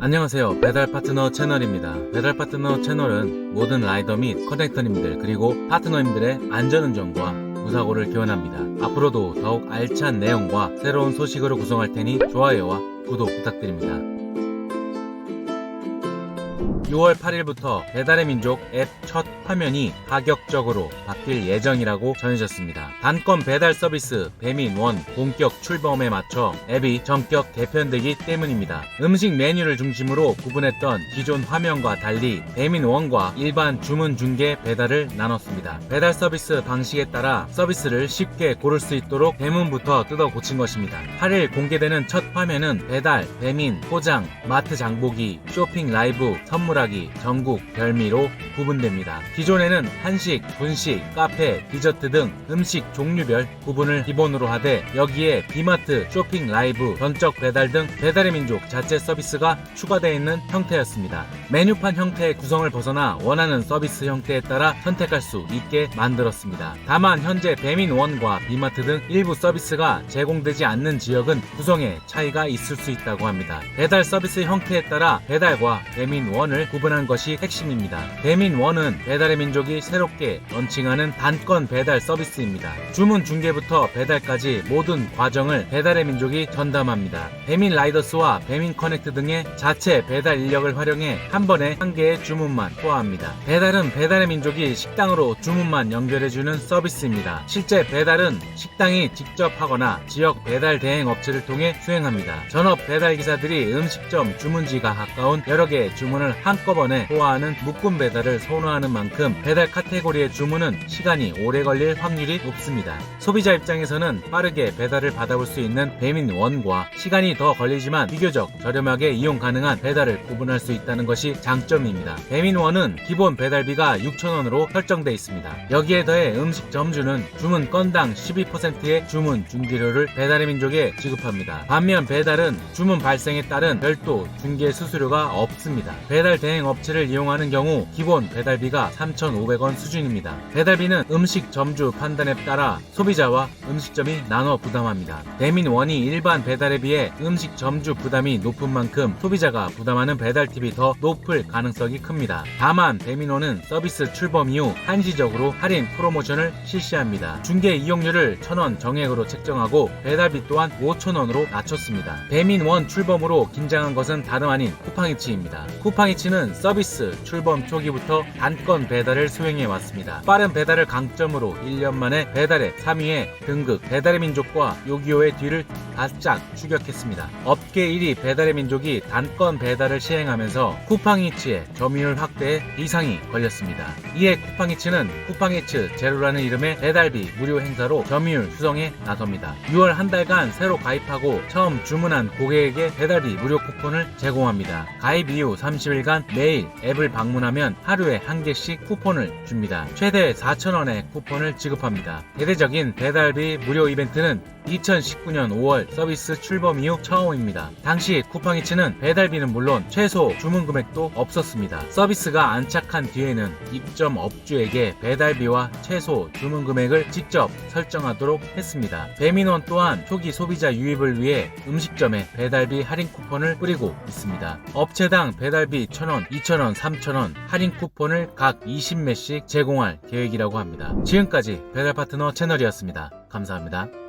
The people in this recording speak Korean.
안녕하세요. 배달 파트너 채널입니다. 배달 파트너 채널은 모든 라이더 및 커넥터님들 그리고 파트너님들의 안전운전과 무사고를 기원합니다. 앞으로도 더욱 알찬 내용과 새로운 소식으로 구성할 테니 좋아요와 구독 부탁드립니다. 6월 8일부터 배달의 민족 앱 첫 화면이 파격적으로 바뀔 예정이라고 전해졌습니다. 단건 배달 서비스 배민원 본격 출범에 맞춰 앱이 전격 개편되기 때문입니다. 음식 메뉴를 중심으로 구분했던 기존 화면과 달리 배민원과 일반 주문 중개 배달을 나눴습니다. 배달 서비스 방식에 따라 서비스를 쉽게 고를 수 있도록 대문부터 뜯어 고친 것입니다. 8일 공개되는 첫 화면은 배달, 배민, 포장, 마트 장보기, 쇼핑 라이브, 선 물하기, 전국, 별미로 구분됩니다. 기존에는 한식, 분식, 카페, 디저트 등 음식 종류별 구분을 기본으로 하되 여기에 비마트, 쇼핑 라이브, 전적 배달 등 배달의 민족 자체 서비스가 추가되어 있는 형태였습니다. 메뉴판 형태의 구성을 벗어나 원하는 서비스 형태에 따라 선택할 수 있게 만들었습니다. 다만 현재 배민원과 비마트 등 일부 서비스가 제공되지 않는 지역은 구성에 차이가 있을 수 있다고 합니다. 배달 서비스 형태에 따라 배달과 배민원을 구분한 것이 핵심입니다. 배민 원은 배달의 민족이 새롭게 런칭하는 단건 배달 서비스입니다. 주문 중개부터 배달까지 모든 과정을 배달의 민족이 전담합니다. 배민 라이더스와 배민 커넥트 등의 자체 배달 인력을 활용해 한 번에 한 개의 주문만 포함합니다. 배달은 배달의 민족이 식당으로 주문만 연결해주는 서비스입니다. 실제 배달은 식당이 직접 하거나 지역 배달 대행 업체를 통해 수행합니다. 전업 배달 기사들이 음식점 주문지가 가까운 여러 개의 주문을 한꺼번에 소화하는 묶음 배달을 선호하는 만큼 배달 카테고리의 주문은 시간이 오래 걸릴 확률이 높습니다. 소비자 입장에서는 빠르게 배달을 받아볼 수 있는 배민 원과 시간이 더 걸리지만 비교적 저렴하게 이용 가능한 배달을 구분할 수 있다는 것이 장점입니다. 배민 원은 기본 배달비가 6,000원으로 설정돼 있습니다. 여기에 더해 음식 점주는 주문 건당 12%의 주문 중개료를 배달의 민족에 지급합니다. 반면 배달은 주문 발생에 따른 별도 중개 수수료가 없습니다. 배달 대행 업체를 이용하는 경우 기본 배달비가 3,500원 수준입니다. 배달비는 음식 점주 판단에 따라 소비자와 음식점이 나눠 부담합니다. 배민원이 일반 배달에 비해 음식 점주 부담이 높은 만큼 소비자가 부담하는 배달 팁이 더 높을 가능성이 큽니다. 다만 배민원은 서비스 출범 이후 한시적으로 할인 프로모션을 실시합니다. 중개 이용료를 1,000원 정액으로 책정하고 배달비 또한 5,000원으로 낮췄습니다. 배민원 출범으로 긴장한 것은 다름 아닌 쿠팡이츠입니다. 쿠팡이츠는 서비스 출범 초기부터 단건 배달을 수행해 왔습니다. 빠른 배달을 강점으로 1년 만에 배달의 3위에 등극, 배달의 민족과 요기요의 뒤를 바짝 추격했습니다. 업계 1위 배달의 민족이 단건 배달을 시행하면서 쿠팡이츠의 점유율 확대에 이상이 걸렸습니다. 이에 쿠팡이츠는 쿠팡이츠 제로라는 이름의 배달비 무료 행사로 점유율 수성에 나섭니다. 6월 한 달간 새로 가입하고 처음 주문한 고객에게 배달비 무료 쿠폰을 제공합니다. 가입 이후 30일간 매일 앱을 방문하면 하루에 한 개씩 쿠폰을 줍니다. 최대 4,000원의 쿠폰을 지급합니다. 대대적인 배달비 무료 이벤트는 2019년 5월 서비스 출범 이후 처음입니다. 당시 쿠팡이츠는 배달비는 물론 최소 주문 금액도 없었습니다. 서비스가 안착한 뒤에는 입점 업주에게 배달비와 최소 주문 금액을 직접 설정하도록 했습니다. 배민원 또한 초기 소비자 유입을 위해 음식점에 배달비 할인 쿠폰을 뿌리고 있습니다. 업체당 배달비 1,000원, 2,000원, 3,000원 할인 쿠폰을 각 20매씩 제공할 계획이라고 합니다. 지금까지 배달 파트너 채널이었습니다. 감사합니다.